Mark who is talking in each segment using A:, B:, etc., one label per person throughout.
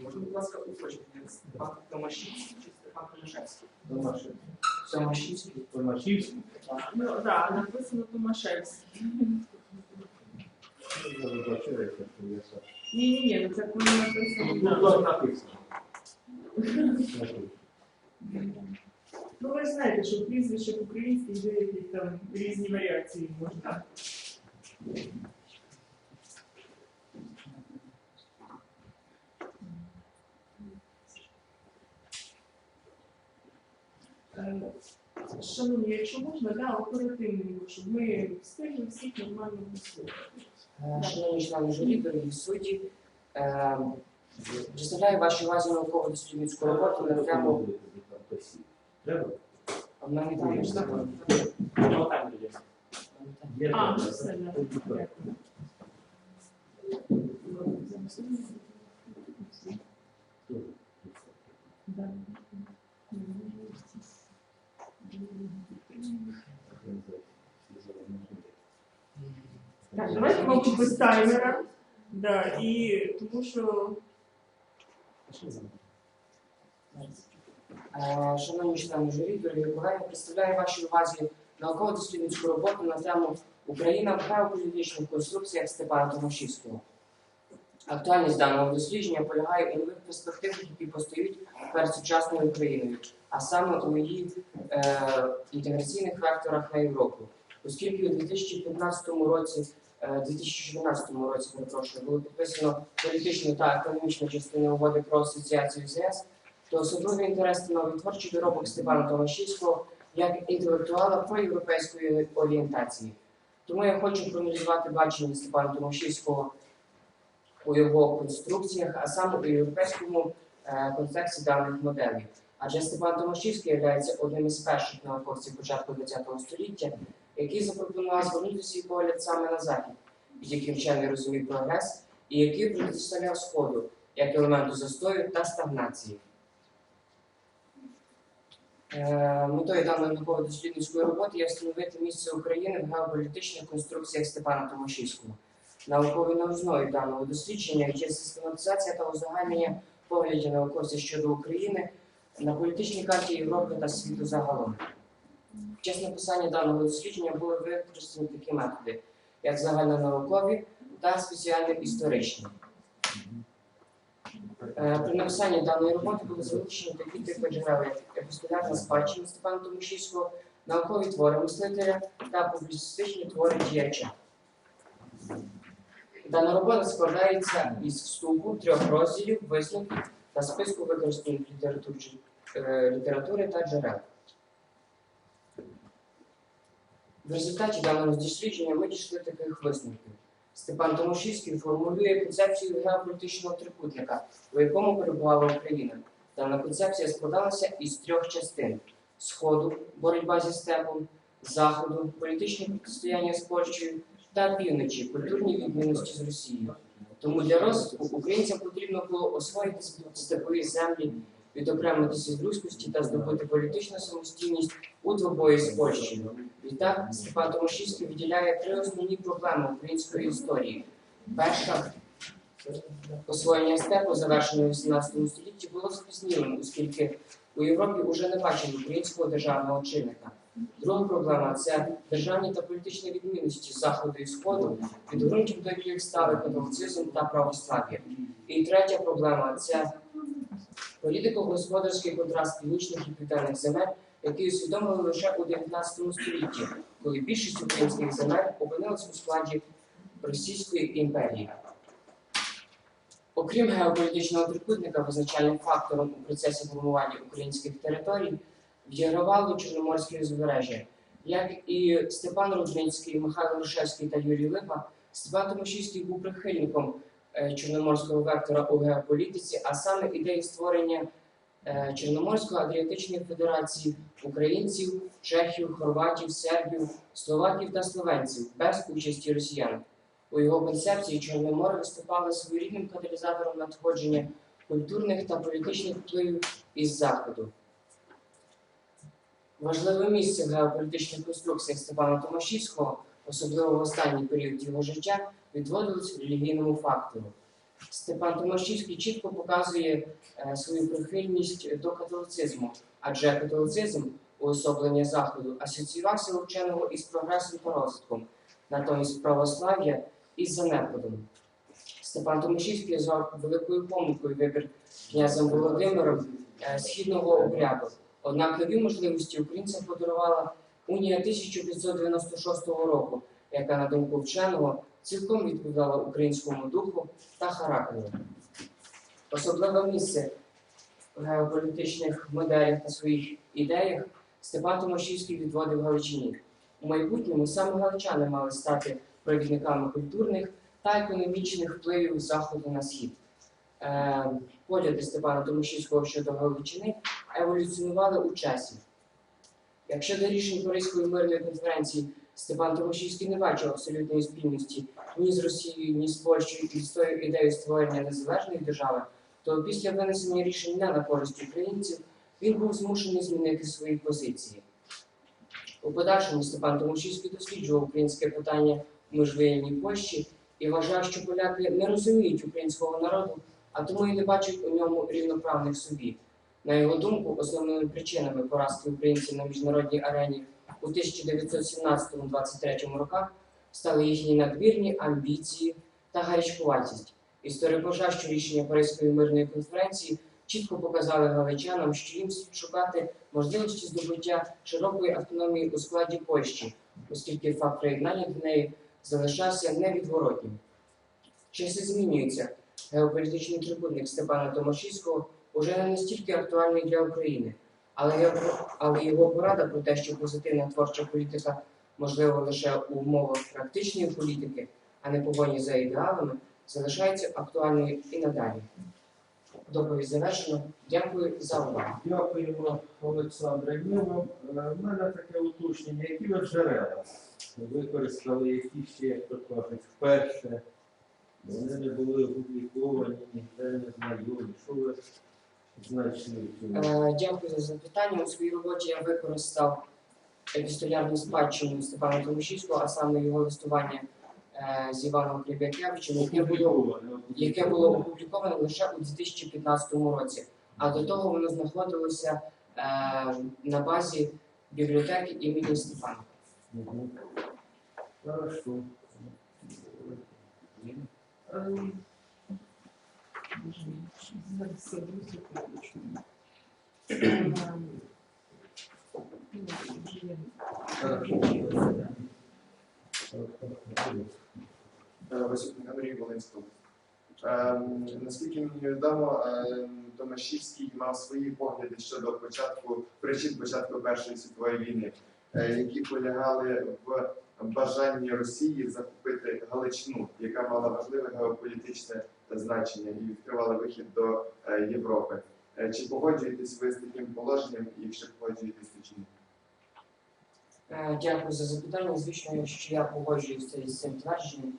A: Можна, будь ласка, уточнити, Степан Томашівський чи Степан Томашевський?
B: Томашевський.
A: Томашівський.
B: Томашівський.
C: Ну, так, написано Томашевський. Ні, ні, ні, це коли написано.
B: Ну, написано.
C: Ну, ви ж знаєте, що прізвище українське є якісь там різні варіації можна. Шановні, якщо можна, да, оперативненько, щоб ми встигли всіх нормально послухати.
D: Е, Шановні члени журі, дорогі судді, е, представляю вашій увазі науково-дослідницьку роботу на тему
B: Треба?
D: А в мене там ж такое.
A: Ну, так.
B: Є
C: А, ну
B: так?
C: все. Дякую. Да. Так, давайте, мабуть, без таймера. Да, і тому що
D: Шановні члени журі, дорогі колеги, представляю вашій увазі науково-дослідницьку роботу на тему Україна в геополітичних конструкціях Степана Томашівського. Актуальність даного дослідження полягає у нових перспективах, які постають перед сучасною Україною, а саме у її е, інтеграційних векторах на Європу. Оскільки у 2015 році, е, 2014 році, перепрошую, було підписано політичну та економічну частину угоди про асоціацію з ЄС, то особливий інтерес становить творчий доробок Степана Томашівського як інтелектуала проєвропейської орієнтації. Тому я хочу проаналізувати бачення Степана Томашівського у його конструкціях, а саме у європейському е, контексті даних моделей. Адже Степан Томашівський є одним із перших науковців початку ХХ століття, який запропонував звернути свій погляд саме на захід, яким вчений розумів прогрес, і який протиставляв сходу як елементу застою та стагнації. Е, Метою даної науково-дослідницької роботи є встановити місце України в геополітичних конструкціях Степана Томашівського. Науковою новизною даного дослідження є систематизація та узагальнення поглядів науковців щодо України на політичній карті Європи та світу загалом. В час написання даного дослідження були використані такі методи, як загальнонаукові та спеціально-історичні. Е, При написанні даної роботи були залучені такі типи джерел, як епістолярна спадщина Степана Томашівського, наукові твори мислителя та публіцистичні твори діяча. Дана робота складається із вступу, трьох розділів, висновків та списку використаних літератур, е, літератури та джерел. В результаті даного дослідження ми дійшли таких висновків. Степан Томашівський формулює концепцію геополітичного трикутника, у якому перебувала Україна. Дана концепція складалася із трьох частин: Сходу, боротьба зі степом, Заходу, політичне протистояння з Польщею та півночі, культурні відмінності з Росією. Тому для розвитку українцям потрібно було освоїти степові землі, відокремитися від руськості та здобути політичну самостійність у двобої з Польщею. Відтак Степан Томашівський виділяє три основні проблеми української історії. Перша освоєння степу, завершене у 18 столітті, було спізнілим, оскільки у Європі вже не бачили українського державного чинника. Друга проблема це державні та політичні відмінності Заходу і Сходу, від ґрунтів до яких стали католицизм та православ'я. І третя проблема це політико-господарський контраст північних і південних земель, який усвідомили лише у 19 столітті, коли більшість українських земель опинилась у складі Російської імперії. Окрім геополітичного трикутника, визначальним фактором у процесі формування українських територій відігравало Чорноморське узбережжя. Як і Степан Рудницький, Михайло Грушевський та Юрій Липа, Степан Томашівський був прихильником чорноморського вектора у геополітиці, а саме ідеї створення е, Чорноморської Адріатичної Федерації українців, чехів, хорватів, сербів, словаків та словенців без участі росіян. У його концепції Чорне море виступало своєрідним каталізатором надходження культурних та політичних впливів із Заходу. Важливе місце в геополітичних конструкціях Степана Томашівського, особливо в останній період його життя, відводилось релігійному фактору. Степан Томашівський чітко показує е, свою прихильність до католицизму, адже католицизм, уособлення Заходу, асоціювався у вченого із прогресом та розвитком, натомість православ'я із занепадом. Степан Томашівський звав великою помилкою вибір князем Володимиром е, східного обряду. Однак нові можливості українцям подарувала унія 1596 року, яка, на думку вченого, цілком відповідала українському духу та характеру. Особливе місце в геополітичних моделях та своїх ідеях Степан Томашівський відводив Галичині. У майбутньому саме галичани мали стати провідниками культурних та економічних впливів Заходу на схід. Е, погляди Степана Томашівського щодо Галичини еволюціонували у часі. Якщо до рішень Паризької мирної конференції Степан Томашівський не бачив абсолютної спільності ні з Росією, ні з Польщею і з тою ідеєю створення незалежної держави, то після винесення рішень не на користь українців він був змушений змінити свої позиції. У подальшому Степан Томашівський досліджував українське питання в міжвоєнній Польщі і вважав, що поляки не розуміють українського народу, а тому і не бачать у ньому рівноправних собі. На його думку, основними причинами поразки українців на міжнародній арені у 1917-23 роках стали їхні надмірні амбіції та гарячкуватість. Історик вважає, що рішення Паризької мирної конференції чітко показали галичанам, що їм слід шукати можливості здобуття широкої автономії у складі Польщі, оскільки факт приєднання до неї залишався невідворотнім. Часи змінюються. Геополітичний трибунник Степана Томашівського уже не настільки актуальний для України, але його, але його порада про те, що позитивна творча політика можлива лише у умовах практичної політики, а не погоні за ідеалами, залишається актуальною і надалі. Доповідь завершено. Дякую за увагу.
B: Дякуємо, Олександре. Ну, е, в мене таке уточнення. Які ви джерела використали, які ще, як то кажуть, вперше? Вони не були опубліковані, ніде не знайомі. Що ви?
D: Е, Дякую за запитання. У своїй роботі я використав епістолярну спадщину Степана Томашівського, а саме його листування е, з Іваном Клібякевичем, яке було
B: Опубліковане,
D: яке було опубліковане лише у 2015 році. А до того воно знаходилося е, на базі бібліотеки імені Степана.
B: Хорошо.
C: Ем,
B: Хорошо.
E: Васюк Андрій Волинського. Ем, Наскільки мені відомо, ем, Томашівський мав свої погляди щодо початку причин початку Першої світової війни, е, які полягали в бажанні Росії захопити Галичину, яка мала важливе геополітичне значення і відкривала вихід до е, Європи. Е, Чи погоджуєтесь ви з таким положенням, якщо погоджуєтесь, то ні?
D: Е, Дякую за запитання. Звісно, що я погоджуюся із цим твердженням,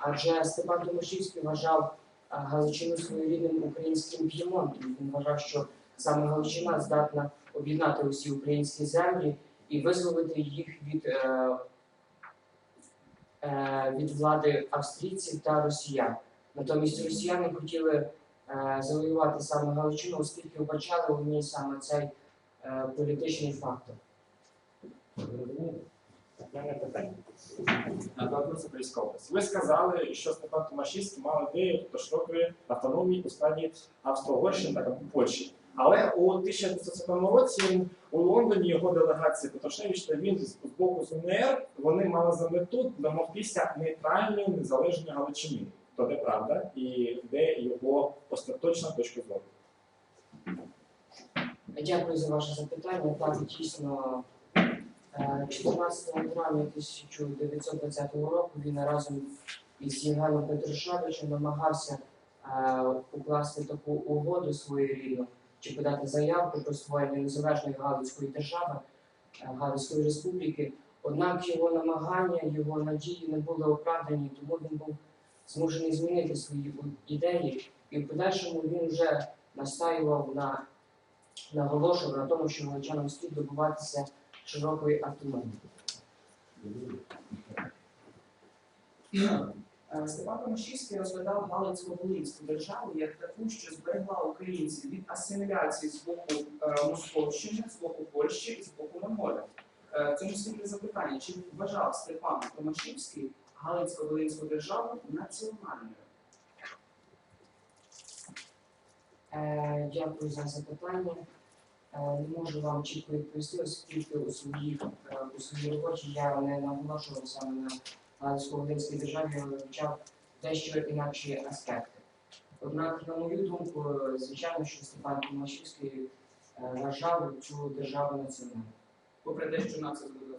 D: адже Степан Томашівський вважав Галичину своєрідним українським п'ємонтом. Він вважав, що саме Галичина здатна об'єднати усі українські землі і визволити їх від, від влади австрійців та росіян. Натомість росіяни хотіли е, завоювати саме Галичину, оскільки вбачали у ній саме цей е, політичний фактор.
F: Ви сказали, що Степан Томашівський мав ідею широкої автономії у складі Австро-Угорщини та Польщі. Але у 1907 році у Лондоні його делегація Петрошевич та він з боку з УНР вони мали за мету домогтися нейтральної незалежної Галичини. То де правда і де його остаточна точка зору?
D: Дякую за ваше запитання. Так, дійсно, е, 14 травня 1920 року він разом із Євгеном Петрушевичем намагався е, укласти таку угоду своєрідну чи подати заявку про створення незалежної Галицької держави, е, Галицької республіки. Однак його намагання, його надії не були оправдані, тому він був змушений змінити свої ідеї, і в подальшому він вже настаював на наголошував на тому, що галичанам слід добуватися широкої автономії.
C: Е, Степан Томашівський розглядав Галицько-Волинську державу як таку, що зберегла українців від асиміляції з боку е, Московщини, з боку Польщі і з боку Монголії. Е, В цьому світлі запитання, чи вважав Степан Томашівський Галицько-Волинську державу національною?
D: Е, Дякую за запитання. Е, Не можу вам чітко відповісти, оскільки у своїй, е, у своїй роботі я не наголошував саме на Галицько-Волинській державі, але вивчав дещо інакші аспекти. Однак, на мою думку, звичайно, що Степан Томашівський е, вважав цю державу національною.
C: Попри те, що нація зробила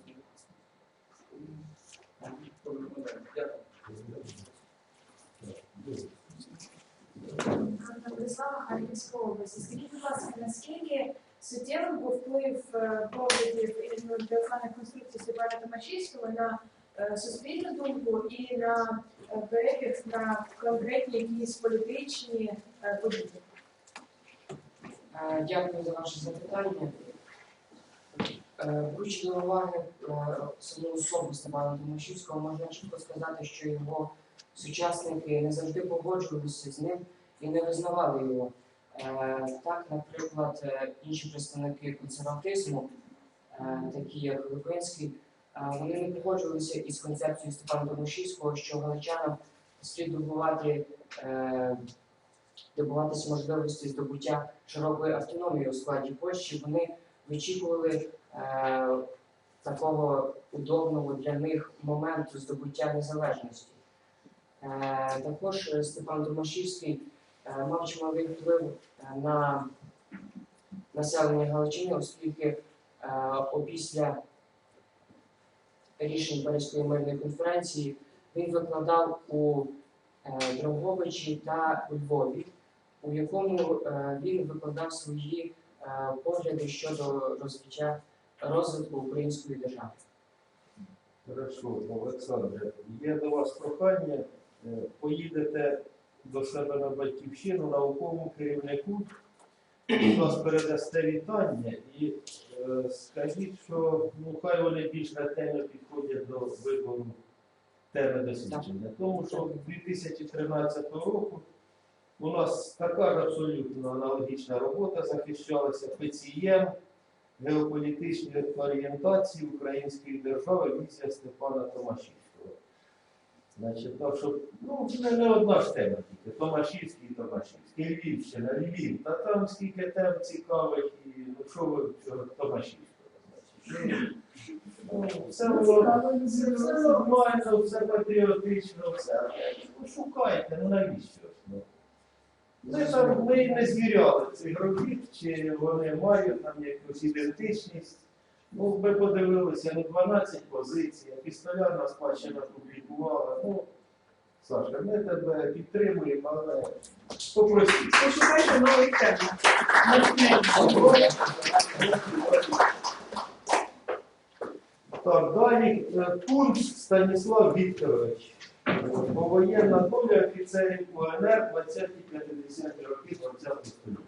G: Область. Скажіть, будь ласка, наскільки суттєвим був вплив е, поглядів інтелектуальних конструкцій Степана Томашівського на е, суспільну думку і на перебіг на конкретні якісь політичні е, події?
D: Дякую за ваше запитання. Е, Беручи уваги е, саму особу Степана Тимошівського, можна чітко сказати, що його сучасники не завжди погоджувалися з ним і не визнавали його. Е, Так, наприклад, е, інші представники консерватизму, е, такі як Липинський, е, вони не погоджувалися із концепцією Степана Тимошівського, що галичанам слід добувати е, добуватися можливості здобуття широкої автономії у складі Польщі, вони вичікували е, такого удобного для них моменту здобуття незалежності. Е, також е, Степан Томашівський е, мав чималий вплив на населення Галичини, оскільки е, опісля рішень Паризької мирної конференції він викладав у е, та у Львові, у якому він викладав свої погляди щодо розвиття розвитку української держави.
B: Хорошо, Олександре, є до вас прохання, е, поїдете до себе на батьківщину науковому керівнику, будь вас передасте вітання і е, скажіть, що ну, хай вони більш ретельно підходять до вибору теми дослідження. Тому що 2013 року у нас така ж абсолютно аналогічна робота захищалася ПЦІМ, геополітичні орієнтації української держави візія Степана Томашівського. Значить, так що, ну, не, не одна ж тема тільки, Томашівський і Томашівський, Львівщина, Львів, та там скільки тем цікавих, і ну що ви Томашівського, значить. Ну, все все нормально, все патріотично, все. Ну, шукайте, ну навіщо? Ну. Ми там ми не звіряли цих робіт, чи вони мають там якусь ідентичність. Ну, ми подивилися, ну 12 позицій, епістолярна спадщина публікувала. Ну, Саша, ми тебе підтримуємо, але попросіть.
C: Пошукайте нових тем.
B: Так, далі е, пункт Станіслав Вікторович. Повоєнна доля офіцерів УНР 20-50 роки 20 століття.